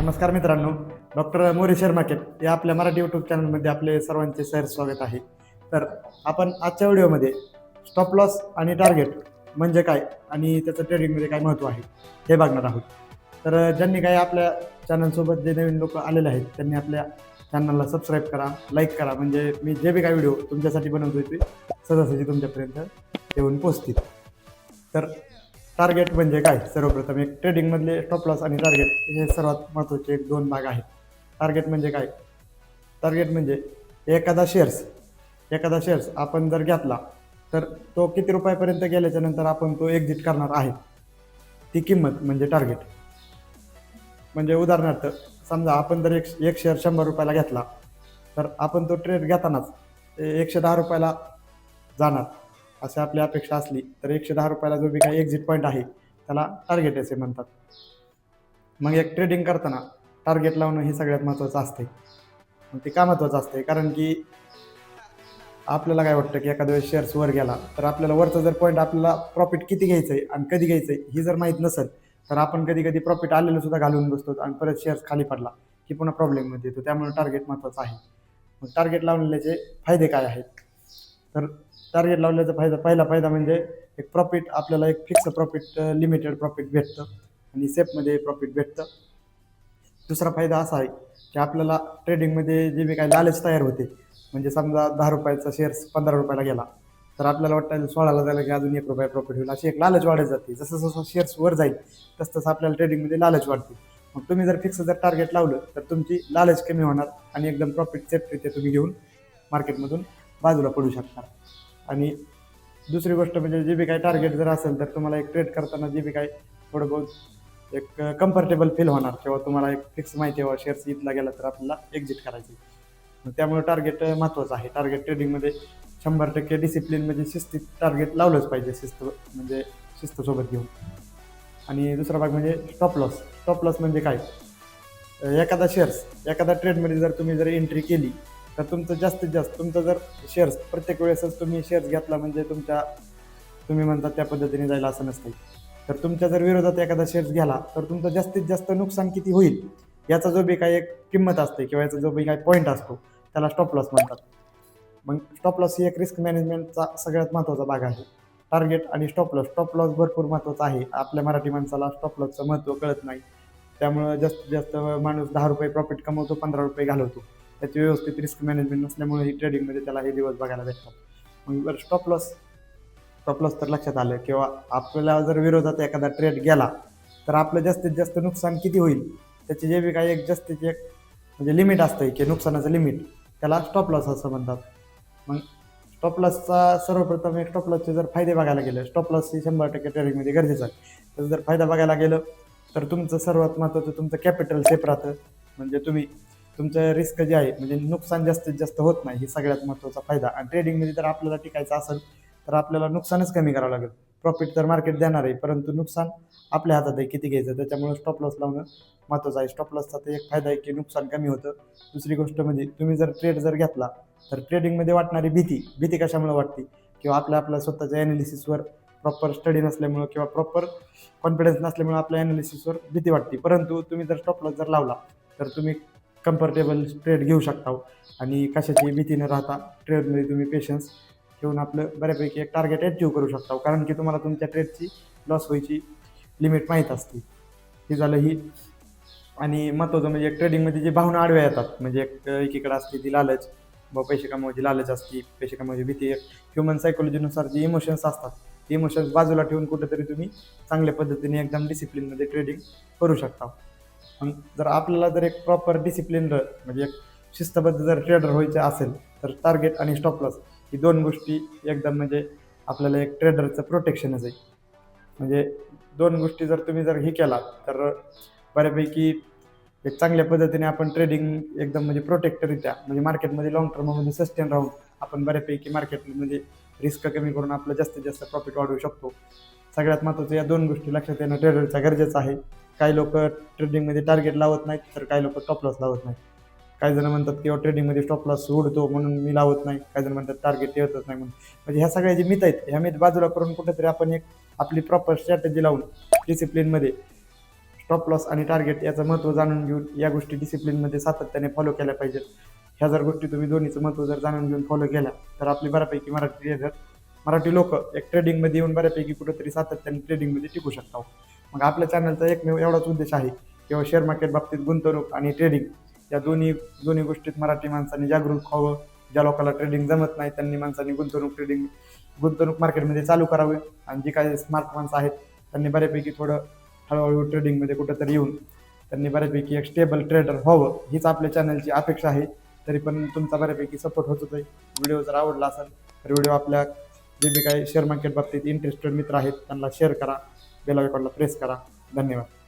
नमस्कार मित्रांनो doctor More share market या आपल्या मराठी यूट्यूब चॅनलमध्ये आपले सर्वांचे सैर स्वागत आहे. तर आपण आजच्या व्हिडिओमध्ये स्टॉप लॉस आणि टार्गेट म्हणजे काय आणि त्याचं ट्रेडिंगमध्ये काय महत्त्व आहे हे बघणार आहोत. तर ज्यांनी काही आपल्या चॅनलसोबत जे नवीन लोक आलेले आहेत त्यांनी आपल्या चॅनलला सबस्क्राईब करा लाईक करा. म्हणजे मी जे बी काय व्हिडिओ तुमच्यासाठी बनवतोय ते सहजासहजी तुमच्यापर्यंत येऊन पोचतील तर टार्गेट म्हणजे काय? सर्वप्रथम एक ट्रेडिंगमधले स्टॉप लॉस आणि टार्गेट हे सर्वात महत्त्वाचे एक दोन भाग आहेत. टार्गेट म्हणजे काय? टार्गेट म्हणजे एखादा शेअर्स एखादा शेअर्स आपण जर घेतला तर तो किती रुपयापर्यंत गेल्याच्यानंतर आपण तो एक्झिट करणार आहे. ती किंमत म्हणजे टार्गेट म्हणजे उदाहरणार्थ समजा आपण जर एक एक शेअर शंभर रुपयाला घेतला तर आपण तो ट्रेड घेतानाच ते एकशे दहा रुपयाला जाणार. अशी आपली अपेक्षा असली तर एकशे दहा रुपयाला जो बी काही एक्झिट पॉईंट आहे त्याला टार्गेट असे म्हणतात. मग एक ट्रेडिंग करताना टार्गेट लावणं हे सगळ्यात महत्त्वाचं असते मग ते का महत्त्वाचं असते कारण की आपल्याला काय वाटतं की एखाद्या वेळेस शेअर्स वर गेला तर आपल्याला वरचा जर पॉईंट आपल्याला प्रॉफिट किती घ्यायचं आहे आणि कधी घ्यायचं आहे ही जर माहीत नसेल तर आपण कधी कधी प्रॉफिट आलेलं सुद्धा घालून बसतो आणि परत शेअर्स खाली पडला की पुन्हा प्रॉब्लेममध्ये येतो. त्यामुळे टार्गेट महत्त्वाचं आहे. मग टार्गेट लावलेल्याचे फायदे काय आहेत? तर टार्गेट लावल्याचा फायदा पहिला फायदा म्हणजे एक प्रॉफिट आपल्याला एक फिक्स प्रॉफिट लिमिटेड प्रॉफिट भेटतं आणि सेफमध्ये प्रॉफिट भेटतं. दुसरा फायदा असा आहे की आपल्याला ट्रेडिंगमध्ये जे बी काही लालच तयार होते म्हणजे समजा दहा रुपयाचा शेअर्स पंधरा रुपयाला गेला तर आपल्याला वाटतं सोळाला जायला की अजून एक रुपया प्रॉफिट होईल. अशी एक लालच वाढत जाते. जसं जसं शेअर्स वर जाईल तसं तसं आपल्याला ट्रेडिंगमध्ये लालच वाढते. मग तुम्ही जर फिक्स जर टार्गेट लावलं तर तुमची लालच कमी होणार आणि एकदम प्रॉफिट सेफरित्या तुम्ही घेऊन मार्केटमधून बाजूला पडू शकणार. आणि दुसरी गोष्ट म्हणजे जे बी काही टार्गेट जर असेल तर तुम्हाला एक ट्रेड करताना जे बी काही थोडं बहुत एक कम्फर्टेबल फील होणार किंवा तुम्हाला एक फिक्स माहिती हवा शेअर्स इथला गेला तर आपल्याला एक्झिट करायची. मग त्यामुळे टार्गेट महत्त्वाचं आहे. टार्गेट ट्रेडिंगमध्ये शंभर टक्के डिसिप्लिन म्हणजे शिस्तीत टार्गेट लावलंच पाहिजे शिस्त म्हणजे शिस्तसोबत घेऊन. आणि दुसरा भाग म्हणजे स्टॉप लॉस स्टॉप लॉस म्हणजे काय? एखादा शेअर्स एखादा ट्रेडमध्ये जर तुम्ही जर एंट्री केली तर तुमचं जास्तीत जास्त तुमचं जर शेअर्स प्रत्येक वेळेसच तुम्ही शेअर्स घेतला म्हणजे तुमच्या तुम्ही म्हणता त्या पद्धतीने जायला असं नसतं तर तुमच्या जर विरोधात एखादा शेअर्स घ्याला तर तुमचं जास्तीत जास्त नुकसान किती होईल? याचा जो बी काही एक किंमत असते किंवा याचा जो बी काही पॉईंट असतो त्याला स्टॉप लॉस म्हणतात. मग स्टॉप लॉस ही एक रिस्क मॅनेजमेंटचा सगळ्यात महत्त्वाचा भाग आहे. टार्गेट आणि स्टॉप लॉस स्टॉप लॉस भरपूर महत्त्वाचा आहे. आपल्या मराठी माणसाला स्टॉप लॉसचं महत्त्व कळत नाही. त्यामुळं जास्तीत जास्त माणूस दहा रुपये प्रॉफिट कमवतो पंधरा रुपये घालवतो. त्याची व्यवस्थित रिस्क मॅनेजमेंट नसल्यामुळे ही ट्रेडिंगमध्ये त्याला हे दिवस बघायला भेटतात. मग बरं स्टॉप लॉस स्टॉप लॉस तर लक्षात आलं किंवा आपल्याला जर विरोधात एखादा ट्रेड गेला तर आपलं जास्तीत जास्त नुकसान किती होईल? त्याची जे बी काही एक जास्तीची एक म्हणजे लिमिट असतं की नुकसानाचं लिमिट त्याला स्टॉप लॉस असं म्हणतात. मग स्टॉप लॉसचा सर्वप्रथम एक स्टॉप लॉसचे जर फायदे बघायला गेले स्टॉप लॉस ही शंभर टक्के ट्रेडिंगमध्ये गरजेचं आहे. त्याचा जर फायदा बघायला गेलं तर तुमचं सर्वात महत्त्वाचं तुमचं कॅपिटल सेफ राहतं. म्हणजे तुम्ही तुमचं रिस्क जे आहे म्हणजे नुकसान जास्तीत जास्त होत नाही हे सगळ्यात महत्त्वाचा फायदा. आणि ट्रेडिंगमध्ये जर आपल्याला टिकायचं असेल तर आपल्याला नुकसानच कमी करावं लागेल. प्रॉफिट तर मार्केट देणार आहे परंतु नुकसान आपल्या हातात आहे किती घ्यायचं? त्याच्यामुळे स्टॉप लॉस लावणं महत्त्वाचं आहे. स्टॉप लॉसचा तर एक फायदा आहे की नुकसान कमी होतं. दुसरी गोष्ट म्हणजे तुम्ही जर ट्रेड जर घेतला तर ट्रेडिंगमध्ये वाटणारी भीती भीती कशामुळे वाटते? किंवा आपल्या आपल्या स्वतःच्या ॲनालिसिसवर प्रॉपर स्टडी नसल्यामुळं किंवा प्रॉपर कॉन्फिडन्स नसल्यामुळे आपल्या ॲनालिसिसवर भीती वाटते. परंतु तुम्ही जर स्टॉप लॉस जर लावला तर तुम्ही कम्फर्टेबल ट्रेड घेऊ शकता. आणि कशाची भीती न राहता ट्रेडमध्ये तुम्ही पेशन्स ठेवून आपलं बऱ्यापैकी एक टार्गेट अचीव करू शकता. कारण की तुम्हाला तुमच्या ट्रेडची लॉस व्हायची लिमिट माहीत असते. हे झालं ही. आणि महत्त्वाचं म्हणजे ट्रेडिंगमध्ये जी भावना आडव्या येतात. म्हणजे एक एकीकडे असते ती लालच व पैसे कमावायची लालच असते पैसे कमावायची भीती. एक ह्युमन सायकोलॉजीनुसार जी इमोशन्स असतात ते इमोशन्स बाजूला ठेवून कुठेतरी तुम्ही चांगल्या पद्धतीने एकदम डिसिप्लिनमध्ये ट्रेडिंग करू शकता. पण जर आपल्याला जर एक प्रॉपर डिसिप्लिन म्हणजे एक शिस्तबद्ध जर ट्रेडर व्हायचे असेल तर टार्गेट आणि स्टॉप लॉस ही दोन गोष्टी एकदम म्हणजे आपल्याला एक ट्रेडरचं प्रोटेक्शनच आहे. म्हणजे दोन गोष्टी जर तुम्ही जर हे केला तर बऱ्यापैकी एक चांगल्या पद्धतीने आपण ट्रेडिंग एकदम म्हणजे प्रोटेक्टरित्या म्हणजे मार्केटमध्ये लॉंग टर्ममध्ये सस्टेन राहून आपण बऱ्यापैकी मार्केटमध्ये रिस्क कमी करून आपलं जास्तीत जास्त प्रॉफिट वाढवू शकतो. सगळ्यात महत्त्वाचं या दोन गोष्टी लक्षात येणं ट्रेडरचा गरजेचं आहे. काही लोक ट्रेडिंगमध्ये टार्गेट लावत नाहीत तर काही लोक स्टॉप लॉस लावत नाहीत. काही जण म्हणतात किंवा ट्रेडिंगमध्ये स्टॉप लॉस उडतो म्हणून मी लावत नाही. काही जण म्हणतात टार्गेट येतच नाही म्हणून. म्हणजे ह्या सगळ्या जे मित आहेत ह्या मित बाजूला करून कुठेतरी आपण एक आपली प्रॉपर स्ट्रॅटेजी लावून डिसिप्लिनमध्ये स्टॉप लॉस आणि टार्गेट याचं महत्त्व जाणून घेऊन या गोष्टी डिसिप्लिनमध्ये सातत्याने फॉलो केल्या पाहिजेत. ह्या जर गोष्टी तुम्ही दोन्हीचं महत्त्व जर जाणून घेऊन फॉलो केल्या तर आपली बऱ्यापैकी मराठी मराठी लोक एक ट्रेडिंगमध्ये येऊन बऱ्यापैकी कुठेतरी सातत्याने ट्रेडिंगमध्ये टिकू शकतात. मग आपल्या चॅनलचा एकमेव एवढाच उद्देश आहे किंवा शेअर मार्केट बाबतीत गुंतवणूक आणि ट्रेडिंग या दोन्ही दोन्ही गोष्टीत मराठी माणसांनी जागरूक व्हावं. ज्या लोकांना ट्रेडिंग जमत नाही त्यांनी माणसांनी गुंतवणूक ट्रेडिंग गुंतवणूक मार्केटमध्ये चालू करावे. आणि जी काही स्मार्ट माणसं आहेत त्यांनी बऱ्यापैकी थोडं हळूहळू ट्रेडिंगमध्ये कुठंतरी येऊन त्यांनी बऱ्यापैकी एक स्टेबल ट्रेडर व्हावं हीच आपल्या चॅनलची अपेक्षा आहे. तरी पण तुमचा बऱ्यापैकी सपोर्ट होत होतो व्हिडिओ जर आवडला असेल तर व्हिडिओ आपल्या जे बी काही शेअर मार्केट बाबतीत इंटरेस्टेड मित्र आहेत त्यांना शेअर करा. बेल आयकॉनला प्रेस करा. धन्यवाद.